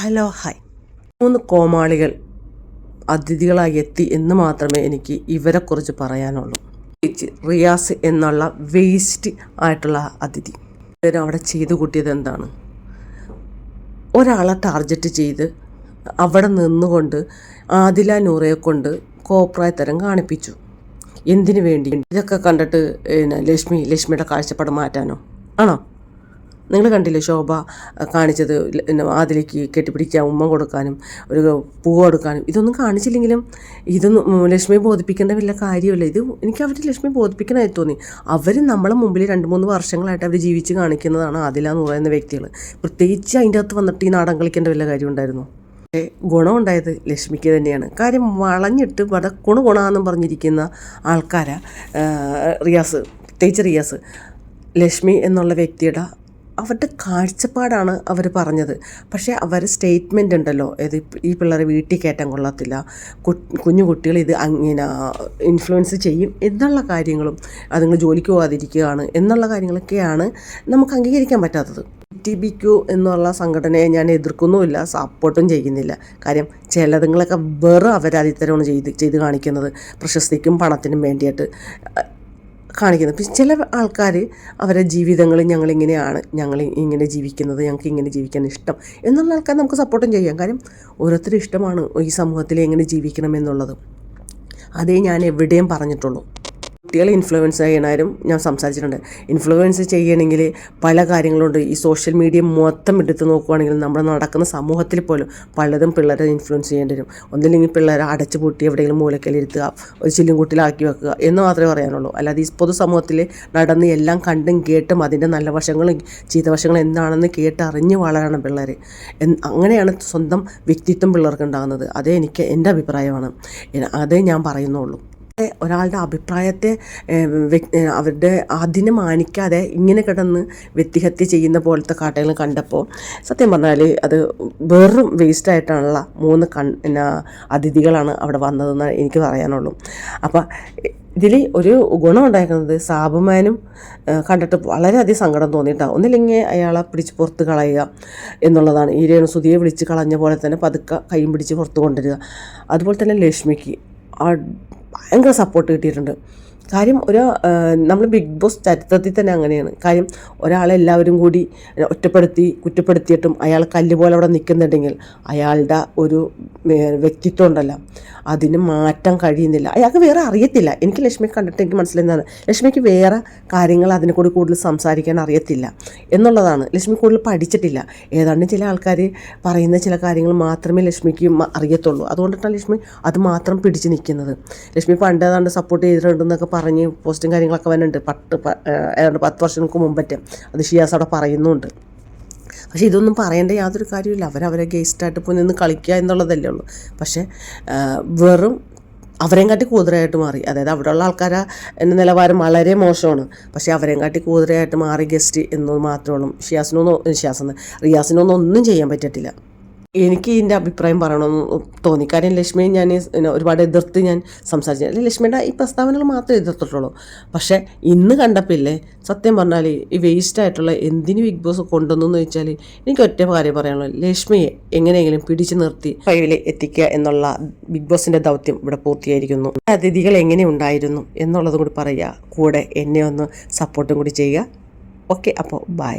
Hello hi. മൂന്ന് കോമാളികൾ അതിഥികളായി എത്തി എന്ന് മാത്രമേ എനിക്ക് ഇവരെക്കുറിച്ച് പറയാനുള്ളൂ. റിയാസ് എന്നുള്ള വേസ്റ്റ് ആയിട്ടുള്ള അതിഥി. ഇവർ അവിടെ ചെയ്തു കൂട്ടിയത് എന്താണ്? ഒരാളെ ടാർജറ്റ് ചെയ്ത് അവിടെ നിന്നുകൊണ്ട് ആദില നൂറയെ കൊണ്ട് കോപ്രായത്തരം കാണിപ്പിച്ചു. എന്തിനു വേണ്ടി? ഇതൊക്കെ കണ്ടിട്ട് ലക്ഷ്മി ലക്ഷ്മിയുടെ കാഴ്ചപ്പാട് മാറ്റാനോ? ആണോ? നിങ്ങൾ കണ്ടില്ലേ ശോഭ കാണിച്ചത് ആദിലേക്ക് കെട്ടിപ്പിടിക്കാൻ ഉമ്മ കൊടുക്കാനും ഒരു പൂ കൊടുക്കാനും ഇതൊന്നും കാണിച്ചില്ലെങ്കിലും ഇതൊന്നും ലക്ഷ്മി ലക്ഷ്മിയെ ബോധിപ്പിക്കേണ്ട വല്ല കാര്യമല്ല. ഇത് എനിക്ക് അവർ ലക്ഷ്മി ബോധിപ്പിക്കണമായി തോന്നി. അവർ നമ്മളെ മുമ്പിൽ രണ്ട് മൂന്ന് വർഷങ്ങളായിട്ട് അവർ ജീവിച്ച് കാണിക്കുന്നതാണ് എന്ന് പറയുന്ന വ്യക്തികൾ പ്രത്യേകിച്ച് അതിന്റെ അകത്ത് വന്നിട്ട് ഈ നാടൻ കളിക്കേണ്ട വല്ല കാര്യം ഉണ്ടായിരുന്നു. ഗുണമുണ്ടായത് ലക്ഷ്മിക്ക് തന്നെയാണ്. കാര്യം വളഞ്ഞിട്ട് വട കുണു ഗുണമെന്നും പറഞ്ഞിരിക്കുന്ന ആൾക്കാരാ റിയാസ് പ്രത്യേകിച്ച് റിയാസ്. ലക്ഷ്മി എന്നുള്ള വ്യക്തിയുടെ അവരുടെ കാഴ്ചപ്പാടാണ് അവർ പറഞ്ഞത്. പക്ഷേ അവർ സ്റ്റേറ്റ്മെന്റ് ഉണ്ടല്ലോ. ഇത് ഈ പിള്ളേരെ വീട്ടിൽ കയറ്റാൻ കൊള്ളത്തില്ല. കുഞ്ഞു കുട്ടികൾ ഇത് അങ്ങനെ ഇൻഫ്ലുവൻസ് ചെയ്യും എന്നുള്ള കാര്യങ്ങളും അതുങ്ങൾ ജോലിക്ക് പോകാതിരിക്കുകയാണ് എന്നുള്ള കാര്യങ്ങളൊക്കെയാണ് നമുക്ക് അംഗീകരിക്കാൻ പറ്റാത്തത്. ടി ബി ക്യു എന്നുള്ള സംഘടനയെ ഞാൻ എതിർക്കുന്നുമില്ല സപ്പോർട്ടും ചെയ്യുന്നില്ല. കാര്യം ചിലതുങ്ങളൊക്കെ വെറും അവരതിത്തരമാണ് ചെയ്ത് ചെയ്ത് കാണിക്കുന്നത്. പ്രശസ്തിക്കും പണത്തിനും വേണ്ടിയിട്ട്. കാണിക്കുന്നത്. പിന്നെ ചില ആൾക്കാർ അവരുടെ ജീവിതങ്ങൾ ഞങ്ങളിങ്ങനെയാണ് ഞങ്ങൾ ഇങ്ങനെ ജീവിക്കുന്നത് ഞങ്ങൾക്ക് ഇങ്ങനെ ജീവിക്കാൻ ഇഷ്ടം എന്നുള്ള ആൾക്കാർ നമുക്ക് സപ്പോർട്ടും ചെയ്യാം. കാര്യം ഓരോരുത്തരും ഇഷ്ടമാണ് ഈ സമൂഹത്തിൽ എങ്ങനെ ജീവിക്കണം എന്നുള്ളത്. അതേ ഞാൻ എവിടെയും പറഞ്ഞിട്ടുള്ളൂ. കുട്ടികളെ ഇൻഫ്ലുവൻസ് ചെയ്യണാരും ഞാൻ സംസാരിച്ചിട്ടുണ്ട്. ഇൻഫ്ലുവൻസ് ചെയ്യണമെങ്കിൽ പല കാര്യങ്ങളുണ്ട്. ഈ സോഷ്യൽ മീഡിയ മൊത്തം എടുത്ത് നോക്കുവാണെങ്കിൽ നമ്മുടെ നടക്കുന്ന സമൂഹത്തിൽ പോലും പലതും പിള്ളേരെ ഇൻഫ്ലുവൻസ് ചെയ്യേണ്ടി വരും. ഒന്നില്ലെങ്കിൽ പിള്ളേരെ അടച്ചു പൂട്ടി എവിടെയെങ്കിലും മൂലക്കലിരുത്തുക ഒരു ചില്ലും കൂട്ടിലാക്കി വെക്കുക എന്ന് മാത്രമേ പറയാനുള്ളൂ. അല്ലാതെ ഈ പൊതുസമൂഹത്തിൽ നടന്ന് എല്ലാം കണ്ടും കേട്ടും അതിന്റെ നല്ല വശങ്ങളും ചീത്ത വശങ്ങളും എന്താണെന്ന് കേട്ട് അറിഞ്ഞ് വളരണം പിള്ളേർ. അങ്ങനെയാണ് സ്വന്തം വ്യക്തിത്വം പിള്ളേർക്ക് ഉണ്ടാകുന്നത്. അതേ എനിക്ക് എന്റെ അഭിപ്രായമാണ്. അതേ ഞാൻ പറയുന്നുള്ളൂ. ഒരാളുടെ അഭിപ്രായത്തെ അവരുടെ അതിനെ മാനിക്കാതെ ഇങ്ങനെ കിടന്ന് വ്യക്തിഹത്യ ചെയ്യുന്ന പോലത്തെ കാട്ടകൾ കണ്ടപ്പോൾ സത്യം പറഞ്ഞാൽ അത് വെറും വേസ്റ്റായിട്ടുള്ള മൂന്ന് കൺ പിന്നെ അതിഥികളാണ് അവിടെ വന്നതെന്ന് എനിക്ക് പറയാനുള്ളൂ. അപ്പോൾ ഇതിൽ ഒരു ഗുണം ഉണ്ടായിരിക്കുന്നത് സാബുമാനും കണ്ടിട്ട് വളരെയധികം സങ്കടം തോന്നിയിട്ടാണ് ഒന്നില്ലെങ്കിൽ അയാളെ പിടിച്ച് പുറത്ത് കളയുക എന്നുള്ളതാണ്. ഈ രേണുസുതിയെ വിളിച്ച് കളഞ്ഞ പോലെ തന്നെ പതുക്കെ കൈയും പിടിച്ച് പുറത്ത് കൊണ്ടുവരിക. അതുപോലെ തന്നെ ലക്ഷ്മിക്ക് ഭയങ്കര സപ്പോർട്ട് കിട്ടിയിട്ടുണ്ട്. കാര്യം ഒരു നമ്മൾ ബിഗ് ബോസ് ചരിത്രത്തിൽ തന്നെ അങ്ങനെയാണ്. കാര്യം ഒരാളെ എല്ലാവരും കൂടി ഒറ്റപ്പെടുത്തി കുറ്റപ്പെടുത്തിയിട്ടും അയാൾ കല്ല് പോലെ അവിടെ നിൽക്കുന്നുണ്ടെങ്കിൽ അയാളുടെ ഒരു വ്യക്തിത്വം ഉണ്ടല്ലോ. അതിന് മാറ്റാൻ കഴിയുന്നില്ല. അയാൾക്ക് വേറെ അറിയത്തില്ല. എനിക്ക് ലക്ഷ്മിയെ കണ്ടിട്ട് എനിക്ക് മനസ്സിലായിരുന്നതാണ് ലക്ഷ്മിക്ക് വേറെ കാര്യങ്ങൾ അതിനെ കൂടി കൂടുതൽ സംസാരിക്കാൻ അറിയത്തില്ല എന്നുള്ളതാണ്. ലക്ഷ്മി കൂടുതൽ പഠിച്ചിട്ടില്ല. ഏതാണ്ട് ചില ആൾക്കാർ പറയുന്ന ചില കാര്യങ്ങൾ മാത്രമേ ലക്ഷ്മിക്ക് അറിയത്തുള്ളൂ. അതുകൊണ്ടിട്ടാണ് ലക്ഷ്മി അത് മാത്രം പിടിച്ച് നിൽക്കുന്നത് ലക്ഷ്മി പണ്ട് ഏതാണ്ട് സപ്പോർട്ട് ചെയ്തിട്ടുണ്ടെന്നൊക്കെ പറഞ്ഞ് പോസ്റ്റും കാര്യങ്ങളൊക്കെ വരുന്നുണ്ട് പത്ത് ഏതാണ്ട് പത്ത് വർഷങ്ങൾക്ക് മുമ്പറ്റേ അത് ഷിയാസ് അവിടെ പറയുന്നുണ്ട്. പക്ഷേ ഇതൊന്നും പറയേണ്ട യാതൊരു കാര്യമില്ല അവരവരെ ഗേസ്റ്റായിട്ട് പോയി നിന്ന് കളിക്കുക എന്നുള്ളതല്ലേ ഉള്ളൂ. പക്ഷേ വെറും അവരെയും കാട്ടി കൂതറയായിട്ട് മാറി. അതായത് അവിടെയുള്ള ആൾക്കാരെ എന്റെ നിലവാരം വളരെ മോശമാണ്. പക്ഷേ അവരെയും കാട്ടി കൂതറയായിട്ട് മാറി ഗസ്റ്റ് എന്ന് മാത്രമേ ഉള്ളൂ. ഷിയാസിനൊന്നും ഷിയാസിന് റിയാസിനൊന്നും ഒന്നും ചെയ്യാൻ പറ്റത്തില്ല. എനിക്ക് ഇതിന്റെ അഭിപ്രായം പറയണമെന്ന് തോന്നി. കാര്യം ലക്ഷ്മിയെ ഞാൻ ഒരുപാട് എതിർത്ത് ഞാൻ സംസാരിച്ചു. അല്ലെങ്കിൽ ലക്ഷ്മിയുടെ ഈ പ്രസ്താവനകൾ മാത്രമേ എതിർത്തിട്ടുള്ളൂ. പക്ഷേ ഇന്ന് കണ്ടപ്പില്ലേ സത്യം പറഞ്ഞാൽ ഈ വേസ്റ്റ് ആയിട്ടുള്ള എന്തിന് ബിഗ് ബോസ് കൊണ്ടുവന്നു വെച്ചാൽ എനിക്ക് ഒറ്റ കാര്യം പറയാനുള്ളൂ ലക്ഷ്മിയെ എങ്ങനെയെങ്കിലും പിടിച്ചു നിർത്തി ഫൈവിൽ എത്തിക്കുക എന്നുള്ള ബിഗ് ബോസിന്റെ ദൗത്യം ഇവിടെ പൂർത്തിയായിരിക്കുന്നു. അതിഥികൾ എങ്ങനെ ഉണ്ടായിരുന്നു എന്നുള്ളതും കൂടി പറയുക. കൂടെ എന്നെ ഒന്ന് സപ്പോർട്ടും കൂടി ചെയ്യുക. ഓക്കെ അപ്പോൾ ബൈ